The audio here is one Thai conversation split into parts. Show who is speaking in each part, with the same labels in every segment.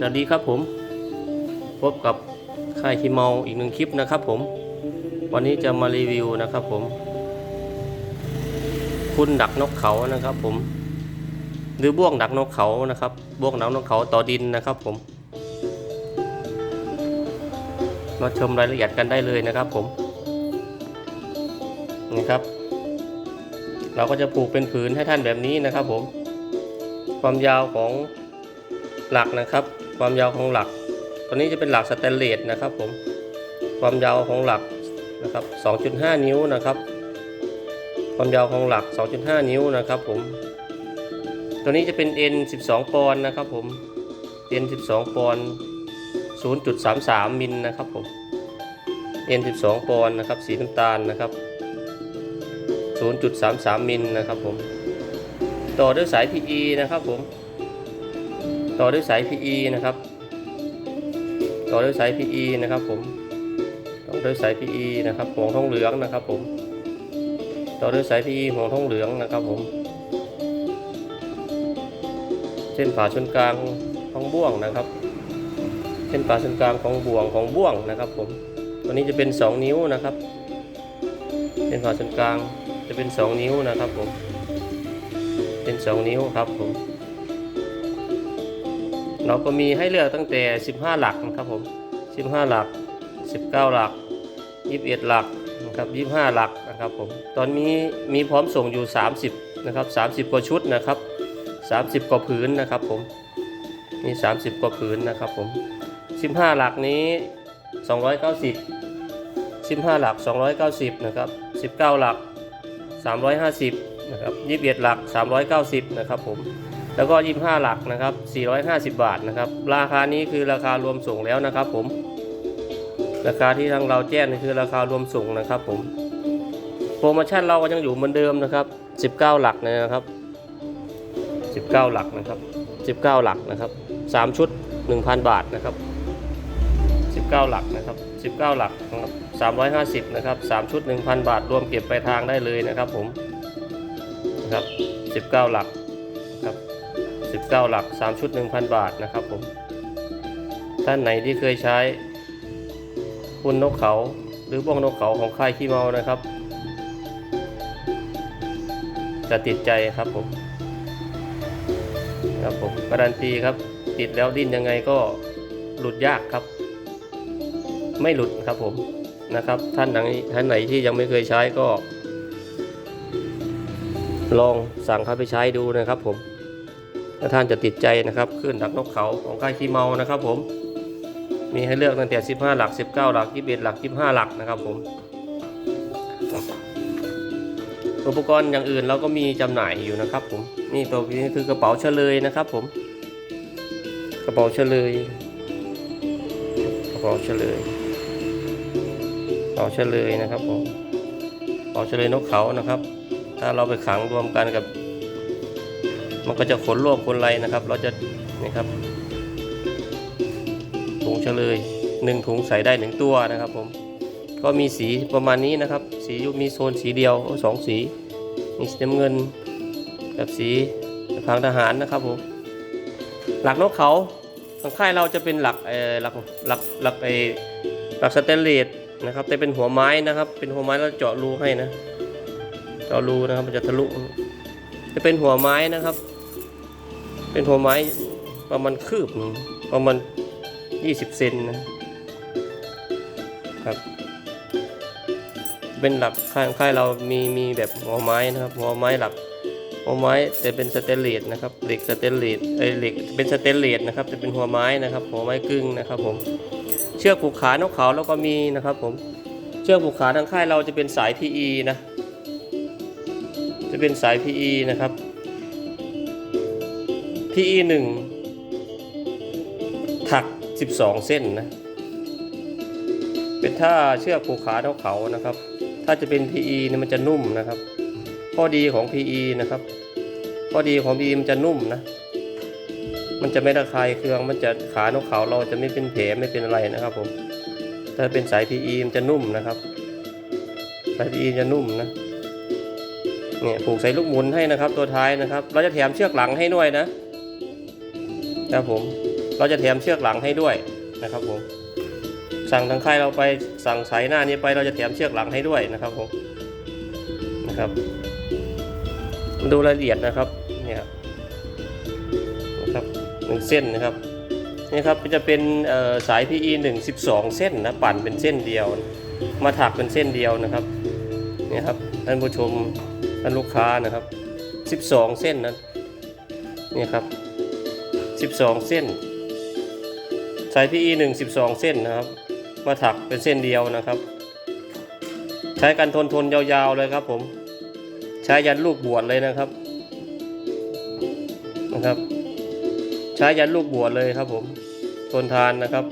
Speaker 1: สวัสดีครับผม พบกับค่ายคีเมาอีกหนึ่งคลิปนะครับผม วันนี้จะมารีวิวนะครับผม คุณดักนกเขานะครับผม หรือบ่วงดักนกเขานะครับ บ่วงดักนกเขาต่อดินนะครับผม มาชมรายละเอียดกันได้เลยนะครับผมนี่ครับ เราก็จะปลูกเป็นผืนให้ท่านแบบนี้นะครับผม ความยาวของหลักนะครับ ความยาวของหลัก ตัวนี้จะเป็นหลักสแตนเลสนะครับผม ความยาวของหลักนะครับ 2.5 นิ้วนะครับ ความยาวของหลัก 2.5 นิ้วนะครับผม ตัวนี้จะเป็น N 12 ปอนด์นะครับผม N 12 ปอนด์ 0.33 มิลนะครับผม N 12 ปอนด์นะครับ สีน้ำตาลนะครับ 0.33 มิลนะครับผม ต่อด้วยสาย PE นะครับผม ต่อด้วยสาย PE นะครับ ต่อด้วยสาย PE นะครับผม ต่อด้วยสาย PE นะครับหัวทองเหลืองนะครับผม ต่อด้วยสาย PE หัวทองเหลืองนะครับผม เส้นผ่าชนกลางของบ่วงนะครับ เส้นผ่าชนกลางของบ่วงของบ่วงนะครับผม ตัวนี้จะเป็น 2 นิ้วนะครับ เส้นผ่าชนกลางจะเป็น 2 นิ้วนะครับผม เป็น 2 นิ้วครับผม เราก็มีให้เลือกตั้งแต่ 15 หลักนะครับผม 15 หลัก 19 หลัก 21 หลักนะครับ25 หลักนะครับผม ตอนนี้มีพร้อมส่งอยู่ 30นะครับ30 กว่าชุดนะครับ 30 กว่าผืนนะครับผมมี30 กว่าผืนนะครับผม 15 หลักนี้ 290 15 หลัก 290นะครับ19 หลัก 350นะครับ21 หลัก 390นะครับผม แล้วก็ 25 หลักนะครับ 450 บาทนะครับ ราคานี้คือราคารวมส่งแล้วนะครับ ผม ราคาที่ทางเราแจ้งคือราคารวมส่งนะครับ ผม โปรโมชั่นเราก็ยังอยู่เหมือนเดิมนะครับ 19 หลักนะครับ 19 หลักนะครับ 19 หลักนะครับ 3 ชุด 1,000 บาทนะครับ 19 หลักนะครับ 19 หลักนะครับ350 นะครับ 3 ชุด 1,000 บาท รวมเก็บไปลายทางได้เลยนะครับ ผม นะครับ 19 หลัก 19 หลัก 3 ชุด 1,000 บาทนะครับผม ท่านไหนที่เคยใช้คุณนกเขาหรือบ้องนกเขาของค่ายขี้เมานะครับ จะติดใจครับผมครับผมการันตีครับ ติดแล้วดิ้นยังไงก็หลุดยากครับ ไม่หลุดครับผมนะครับ ท่านไหนท่านไหนที่ยังไม่เคยใช้ก็ ลองสั่งเข้าไปใช้ดูนะครับผม ถ้าท่านจะติดใจนะครับขึ้นดักนกเขาของค่ายขี้เมานะครับผมมีให้เลือกตั้งแต่ 15 หลัก 19 หลัก 21 หลัก 25 หลักนะครับผม อุปกรณ์อย่างอื่นเราก็มีจำหน่ายอยู่นะครับผม นี่ตัวนี้คือกระเป๋าเฉลยนะครับผม กระเป๋าเฉลย กระเป๋าเฉลย กระเป๋าเฉลยนะครับผม กระเป๋าเฉลยนกเขานะครับ ถ้าเราไปขังรวมกันกับ มันก็จะขนรวบขนไรนะครับ เราจะนี่ครับถุงเฉลยหนึ่งถุงใส่ได้หนึ่งตัวนะครับผมก็มีสีประมาณนี้นะครับ สีมีโซนสีเดียวสองสีมีสีน้ำเงินกับสีทางทหารนะครับผมหลักนกเขาทางค่ายเราจะเป็นหลักเออหลักหลักหลักไอหลักสแตนเลสนะครับ แต่เป็นหัวไม้นะครับ เป็นหัวไม้แล้วเจาะรูให้นะเจาะรูนะครับมันจะทะลุจะเป็นหัวไม้นะครับ เป็นหัวไม้ประมาณคืบประมาณ20เซนนะครับ เป็นหลักค่ายค่ายเรามีมีแบบหัวไม้นะครับหัวไม้หลักหัวไม้แต่เป็นสเตนเลสนะครับเหล็กสเตนเลสไอเหล็กเป็นสเตนเลสนะครับจะเป็นหัวไม้นะครับ หัวไม้กึ่งนะครับผมเชือกผูกขานกเขาแล้วก็มีนะครับ ผมเชือกผูกขาทางค่ายเราจะเป็นสาย PE นะจะเป็นสาย PE นะครับ PE 1 ถัก 12 เส้นนะ เป็นท่าเชือกผูกขาเท้าเขานะครับ ถ้าจะเป็น PE เนี่ยมันจะนุ่มนะครับ ข้อดีของ PE นะครับ ข้อดีของ PE มันจะนุ่มนะ มันจะไม่ระคายเคือง มันจะขานกเขาเราจะไม่เป็นแผลไม่เป็นอะไรนะครับผม ถ้าเป็นสาย PE มันจะนุ่มนะครับ สาย PE จะนุ่มนะเนี่ยผูกใส่ลูกหมุนให้นะครับ ตัวท้ายนะครับ เราจะแถมเชือกหลังให้ด้วยนะ ครับผม เราจะแถมเชือกหลังให้ด้วยนะครับผม สั่งทางค่ายเราไปสั่งสายหน้านี้ไปเราจะแถมเชือกหลังให้ด้วยนะครับผมนะครับดูรายละเอียดนะครับเนี่ยนะครับหนึ่งเส้นนะครับนี่ครับจะเป็นเอ่อสาย PE 1 12 เส้นนะปั่นเป็นเส้นเดียว มาถักเป็นเส้นเดียวนะครับนี่ครับท่านผู้ชมท่านลูกค้านะครับ 12 เส้นนะนี่ครับ 12 เส้น สาย PE 1 12 เส้นนะครับ มาถักเป็นเส้นเดียวนะครับ ใช้กันทนทนยาวๆเลยครับผม ใช้ยันลูกบวชเลยนะครับนะครับ ใช้ยันลูกบวชเลยครับผม ทนทานนะครับ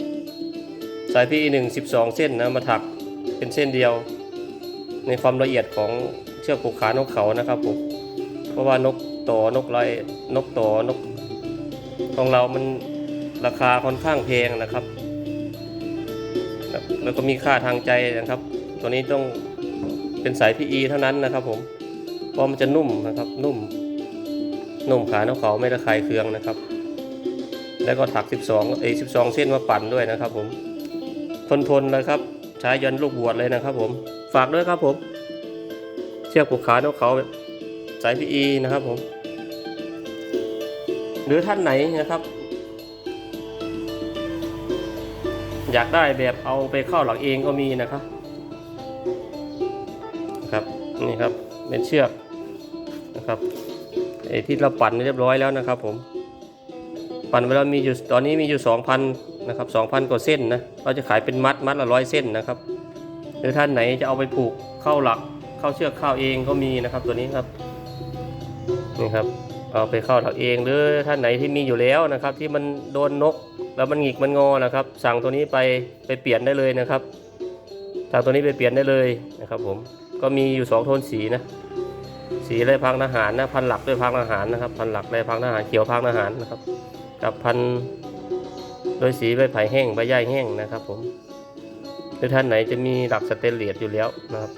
Speaker 1: สาย PE 1 12 เส้นนะมาถักเป็นเส้นเดียว ในความละเอียดของเชือกผูกขานกเขานะครับผม เพราะว่านกต่อนกไรนกต่อนก ของเรามันราคาค่อนข้างแพงนะครับ แล้วก็มีค่าทางใจนะครับ ตัวนี้ต้องเป็นสาย PE เท่านั้นนะครับ ผม เพราะมันจะนุ่มนะครับ นุ่ม นุ่มขานกเขาไม่ระคายเคืองนะครับ แล้วก็ถัก 12เอ12 เส้นมาปั่นด้วยนะครับ ผม ทนทนเลยครับ ใช้ยันลูกบวชเลยนะครับ ผม ฝากด้วยครับผม เชือกผูกขานกเขาสาย PE นะครับ ผม หรือท่านไหนนะครับ อยากได้แบบเอาไปเข้าหลังเองก็มีนะครับครับนี่ครับเป็นเชือกนะครับไอ้ที่เราปั่นเรียบร้อยแล้วนะครับผมปั่นไปแล้วมีอยู่ตอนนี้มีอยู่ 2,000นะครับ2,000 กว่าเส้นนะเราจะขายเป็นมัดมัดละร้อยเส้นนะครับหรือท่านไหนจะเอาไปผูกเข้าหลักเข้าเชือกเข้าเองก็มีนะครับตัวนี้ครับนี่ครับ เอาไปเข้าถักเองหรือท่านไหนที่มีอยู่แล้วนะครับ ที่มันโดนนกแล้วมันหงิกมันงอนะครับ สั่งตัวนี้ไปไปเปลี่ยนได้เลยนะครับสั่งตัวนี้ไปเปลี่ยนได้เลยนะครับ ผมก็มีอยู่สองโทนสีนะสีลายพังทหารนะพันหลักด้วยพังทหารนะครับ พันหลักลายพังทหารเขียวพังทหารนะครับ กับพันโดยสีใบไผ่แห้งใบหญ้าแห้งนะครับ ผมหรือท่านไหนจะมีหลักสเตนเลสอยู่แล้วนะครับ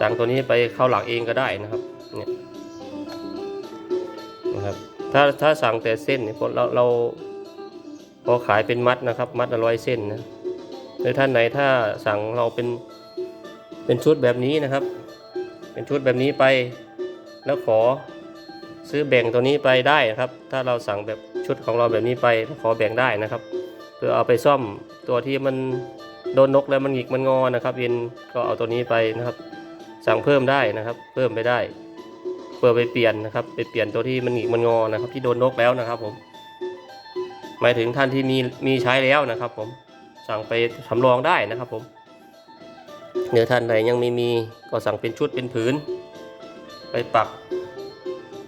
Speaker 1: สั่งตัวนี้ไปเข้าหลักเองก็ได้นะครับเนี่ย นะครับ ถ้าถ้าสั่งแต่เส้นเนี่ยเราเราพอขายเป็นมัดนะครับ มัดละร้อยเส้นนะหรือท่านไหนถ้าสั่งเราเป็นเป็นชุดแบบนี้นะครับ เป็นชุดแบบนี้ไป แล้วขอซื้อแบ่งตัวนี้ไปได้นะครับ ถ้าเราสั่งแบบชุดของเราแบบนี้ไปขอแบ่งได้นะครับเพื่อเอาไปซ่อมตัวที่มันโดนนกแล้วมันหงิกมันงอนะครับเอ็นก็เอาตัวนี้ไปนะครับ สั่งเพิ่มได้นะครับ เพิ่มไปได้ เพื่อไปเปลี่ยนนะครับ ไปเปลี่ยนตัวที่มันหงิกมันงอนะครับ ที่โดนนกแล้วนะครับ ผม หมายถึงท่านที่มีมีใช้แล้วนะครับ ผมสั่งไปสำรองได้นะครับ ผมเนื้อท่านใดยังไม่มีก็สั่งเป็นชุดเป็นผืน ไปปัก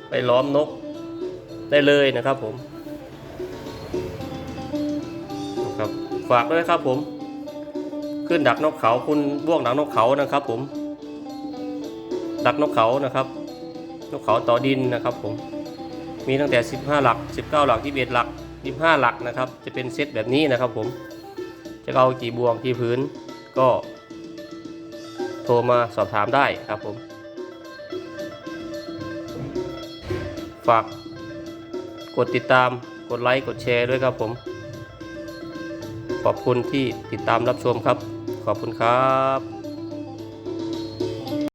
Speaker 1: ไปล้อมนกได้เลยนะครับ ผมนะครับฝากด้วยครับผม ขึ้นดักนกเขาคุณบ่วงดักนกเขานะครับ ผม ดักนกเขานะครับ นกเขาต่อดินนะครับผมมีตั้งแต่ 15 หลัก 19 หลัก21หลัก25หลักนะครับจะเป็นเซตแบบนี้นะครับผมจะเอากี่บวงกี่พื้นก็โทรมาสอบถามได้ครับผมฝากกดติดตามกดไลค์กดแชร์ด้วยครับผม ขอบคุณที่ติดตามรับชมครับ ขอบคุณครับ